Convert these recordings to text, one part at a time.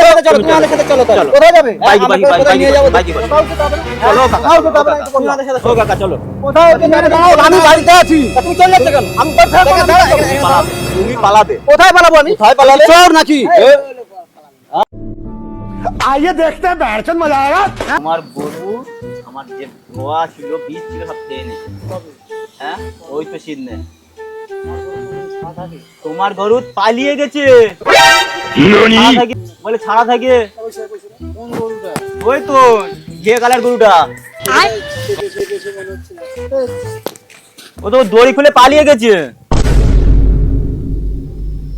আমাদের সাথে চলো তুমি আমাদের সাথে চলো কোথায় যাবে? বাইকে, আমরা বাইকে, নিয়ে যাব? বাইকে, কোথাও যেতে হবে না। চলো কাকা, কোথাও যেতে হবে না, কাকা। তুমি সাথে ও কাকা চলো। কোথাও যেতে হবে না, দাঁড়াও, আমি বাড়িতে আছি। তুমি চলে যাচ্ছ কেন? আমি কোথায় পালাবে। তুমি পালাবে। কোথায় পালাবো আমি? কোথায় পালালে চোর নাকি? আমার গরু আমার যে ধোয়া ছিল বীজ ছিল সব খেয়ে নিয়েছে হ্যাঁ? ওই তো শীত তোমার গরু পালিয়ে গেছে। থাকে বলে ছাড়া থাকে। ওই তো ঘে কালার গরুটা। ও তো দড়ি খুলে পালিয়ে গেছে।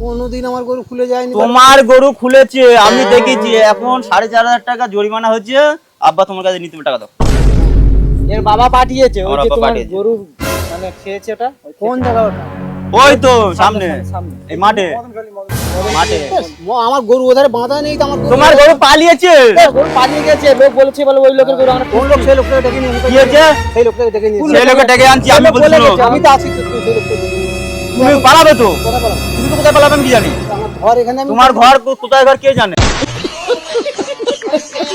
কোনোদিন আমার গরু খুলে যায়নি। তোমার গরু খুলেছে আমি দেখেছি এখন সাড়ে চার হাজার টাকা জরিমানা হচ্ছে। আব্বা তোমার কাছে নিতে টাকা দাও। এর বাবা পাঠিয়েছে ওই যে বাবা তোমার পাঠিয়েছে। গরু মানে খেয়েছে ওটা? কোন জায়গা ওটা? ওই তো সামনে। সামনে। এই মাঠে। মাঠে। আমার গরু ওধারে বাঁধা নেই তো আমার তোমার গরু পালিয়েছে? গরু পালিয়ে গেছে লোক বলেছে বলে ওই লোকের গরু আমরা কোন লোক সেই লোকটাকে ডেকে নিয়ে কি হয়েছে? সেই লোকটাকে ডেকে নিয়ে সেই লোকে ডেকে আনছি আমি বলছি আমি তো আছি লোকটাকে তুমি পালাবে তো? তুমি তো কোথায় পালাবে আমি কি জানি? ঘর এখানে তোমার ঘর কোথায় ঘর কে জানে?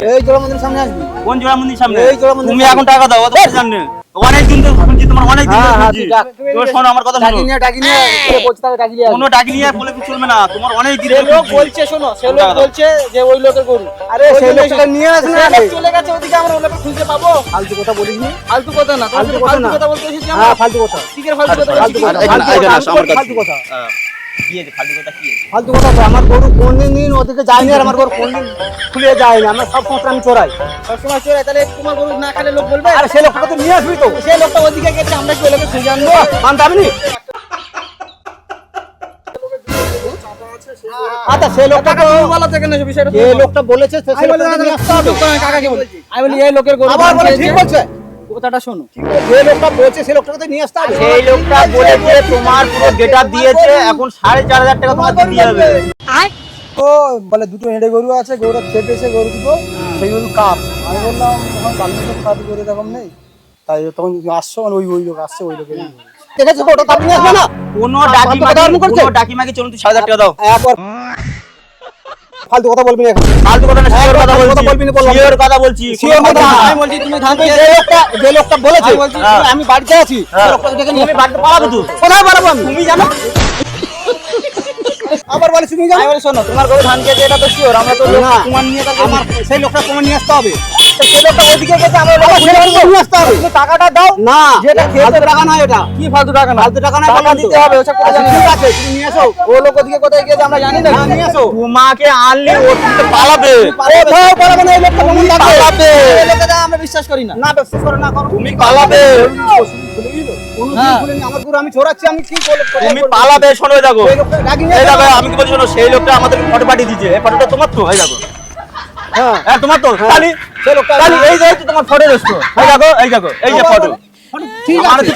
এই জোড়া মন্দির সামনে আসবি। কোন জোড়া মন্দির সামনে? এই জোড়া মন্দির তুমি এখন টাকা দাও অত জানে অনেক দিন তো শুনছি তোমার অনেক দিন হ্যাঁ, ধরে হ্যাঁ, শুনছি। তুমি শোনো আমার কথা শোনো। নিয়ে ডাকি নিয়ে কে বলছে তাকে ডাকি নিয়ে আসবি। কোনো ডাকি বলে কিছু চলবে না। তোমার অনেক দিন ধরে লোক বলছে শোনো সে লোক বলছে যে ওই লোকের গরু। আরে সেই লোকটাকে নিয়ে আসুন সে চলে গেছে ওদিকে আমরা খুঁজে পাবো। ফালতু কথা বলিস নি। ফালতু কথা না ফালতু ফালতু কথা বলতে এসেছি হ্যাঁ ফালতু কথা। কিসের ফালতু কথা? ফালতু? কথা। আমার কথা। ফালতু কথা কি আছে ফালতু কথা বলে, আমার গরু কোনদিন দিন ওদিকে যায়নি আর আমার গরু কোনদিন খুলে যায়নি আমরা সব সময় আমি চড়াই সবসময় চলে তাহলে তোমার গরু না খেলে লোক বলবে? আর সেই লোকটা তো নিয়ে আসবি তো। সেই লোকটা ওদিকে গেছে আমরা কি ওই লোকে খুঁজে আনব? মানতে আমি আচ্ছা সেই লোকটা থেকে না সে বিষয়টা যে লোকটা বলেছে সে- সেই আমি বলি, নিয়ে আসতে হবে। কাকাকে বলছি আমি বলি এই লোকের গরু আবার বলে ঠিক বলছে। কথাটা শোনো। যে লোকটা বলছে সেই লোকটাকে তো নিয়ে আসতে হবে। সেই লোকটা বলেছে তোমার পুরো গেট দিয়েছে এখন সাড়ে চার হাজার টাকা তোমার দিতে হবে ও বলে দুটো হেঁড়ে গরু আছে গরুটা চেপেছে গরু দুটো সেই গরু কাপ। আমি বললাম কাপ গরু এরকম নেই। তাই তখন আসছো মানে ওই ওই লোক আসছে ওই লোকের দেখেছ ওটা আপনি আসবে না? কোনো ডাকি কথা মাগি আরম্ভ কোনো ডাকি মাগি চলুন তুই সাড়ে হাজার টাকা দাও। একবার ফালতু কথা বলবি না ফালতু কথা না শিওর কথা ফালতু কথা বলছি বলবি না বললাম। শিওর কথা বলছি Sure কথা না। না। আমি বলছি তুমি ধান যে লোকটা যে লোকটা বলেছে আমি বলছি, হ্যাঁ। আমি বাড়িতে আছি লোকটা হ্যাঁ। ডেকে নিয়ে তুমি বাড়িতে পালাবে তো কোথায় পালাবো আমি তুমি জানো আবার বলে তুমি জানো আমি বলি শোনো তোমার গরু ধান খেয়েছে এটা তো শিওর আমরা তো তোমার নিয়ে আমার সেই লোকটা তোমার নিয়ে আসতে হবে টাকাটা দাও না কি না টাকা দিতে হবে নিয়ে ও লোক ওদিকে কোথায় হ্যাঁ, আনলে আমরা বিশ্বাস না বিশ্বাস না পালাবে হ্যাঁ। আমি আমি কি পালাবে শোনো দেখো আমি কি বলছি শোনো সেই লোকটা আমাদের ফটো পাঠিয়ে দিয়েছে। এই ফটোটা তোমার তো এই দেখো। হ্যাঁ হ্যাঁ তোমার তো কালি লোকটা এই যে তোমার ফটো এসছো এই দেখো এই দেখো এই যে ফটো ঠিক আমার আছে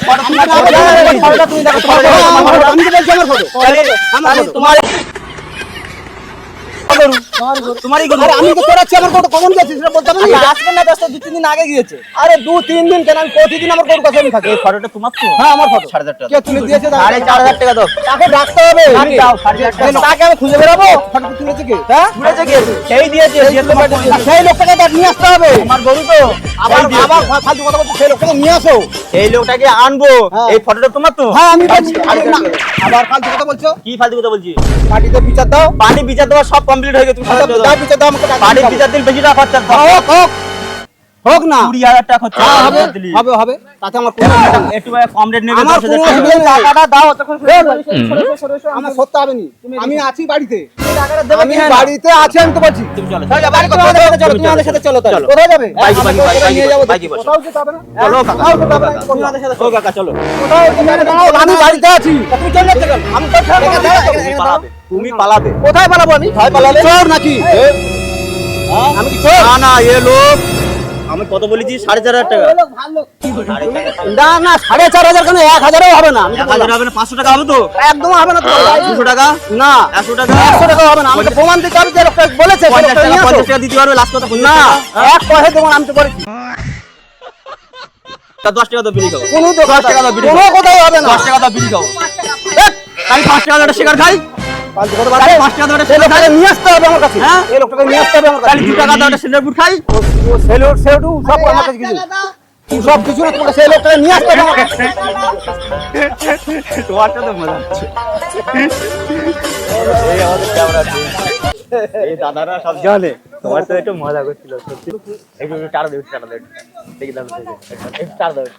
তোমারই গরু আরে আমি তো চোরাচ্ছি আমার গরু কখন গেছে সেটা বলতে হবে আজকে না ব্যস্ত দু তিন দিন আগে গিয়েছে। আরে দু তিন দিন কেন? আমি প্রতিদিন আমার গরুর কাছে আমি থাকি এই ফটোটা তোমার তো? হ্যাঁ আমার ফটো সাড়ে টাকা কে তুলে দিয়েছে দাও। চার হাজার টাকা দাও। তাকে ডাকতে হবে। তুমি দাও, সাড়ে টাকা তাকে আমি খুঁজে বেরাবো? ফটো তুলেছে কে? হ্যাঁ? সেই দিয়েছে লোকটাকে নিয়ে আসতে হবে। আমার গরু তো। আবার আবার ফালতু কথা বলছো সেই লোকটাকে নিয়ে আসো এই লোকটাকে আনব হ্যাঁ। এই ফটোটা তোমার তো হ্যাঁ আমি বলছি সাড়ে চার না, টাকা। আবার ফালতু কথা বলছো কি ফালতু কথা বলছি পার্টিতে বিচার দাও পানি বিচার দেওয়া সব কমপ্লিট হয়ে গেছে তুমি। বিচার দাও আমাকে। বিচার দিন বেশি টাকা খরচা হোক হোক হোক না। কুড়ি হাজার টাকা খরচা হ্যাঁ, হবে হবে হবে তাতে আমার কোনো একটু ভাই কম রেট নেবে আমার কোনো। টাকাটা দাও আমার সত্য হবে নি। আমি আছি বাড়িতে। টাকাটা দেবে আমি বাড়িতে আছি আমি তো বলছি। তুমি চলো তাহলে বাড়ি চলো তুমি আমাদের সাথে চলো তাহলে। কোথায় যাবে? বাইকে, আমাকে বাইকে, নিয়ে যাব? বাইকে বসো। কোথাও যেতে হবে না? চলো কাকা। কোথাও যেতে হবে না তুমি আমাদের সাথে ও কাকা চলো। কোথাও যেতে দাঁড়াও, আমি বাড়িতে আছি। তুমি চলে আমি তুমি পালাবে তুমি পালাবে। কোথায় পালাবো আমি? কোথায় পালালে? চোর নাকি? আমি কি চোর? না না এ লোক আমি কত বলেছি? সাড়ে চার হাজার টাকা। না না সাড়ে চার হাজার কেন এক হাজারও হবে না। তো এক হাজার হবে না পাঁচশো টাকা হবে তো? একদম হবে না দুশো টাকা? না একশো টাকা? একশো টাকা হবে না। আমাকে প্রমাণ দিতে হবে যে বলেছে পঞ্চাশ টাকা পঞ্চাশ টাকা দিতে পারবে লাস্ট কথা না এক পয়সা দেবো না, আমি তো বলেছি তা দশ টাকা দাও বিড়ি খাও কোনো তো দশ টাকা দাও বিড়ি কোনো খাও কোথাও হবে না। দশ টাকা দাও বিড়ি খাও আমি পাঁচ টাকা একটা শিকার খাই। পাঁচ টাকা নিয়ে আসতে হবে আমার কাছে। হ্যাঁ? এই লোকটাকে নিয়ে আসতে হবে আমার কাছে। দু টাকা দাও একটা খাই। ও সেলুট সেলুট সব আমার কাছে কিছু। সব কিছু না তোমাকে সেই লোকটাকে নিয়ে আসতে হবে আমার কাছে তোমারটা তো মজা হচ্ছে। এই আমাদের ক্যামেরা এই দাদারা সব জানে তোমার তো একটু মজা করছিল সত্যি। একটু একটু টাটা দেবে টাটা দেবে দেখি দাদা একটু টাটা দেবে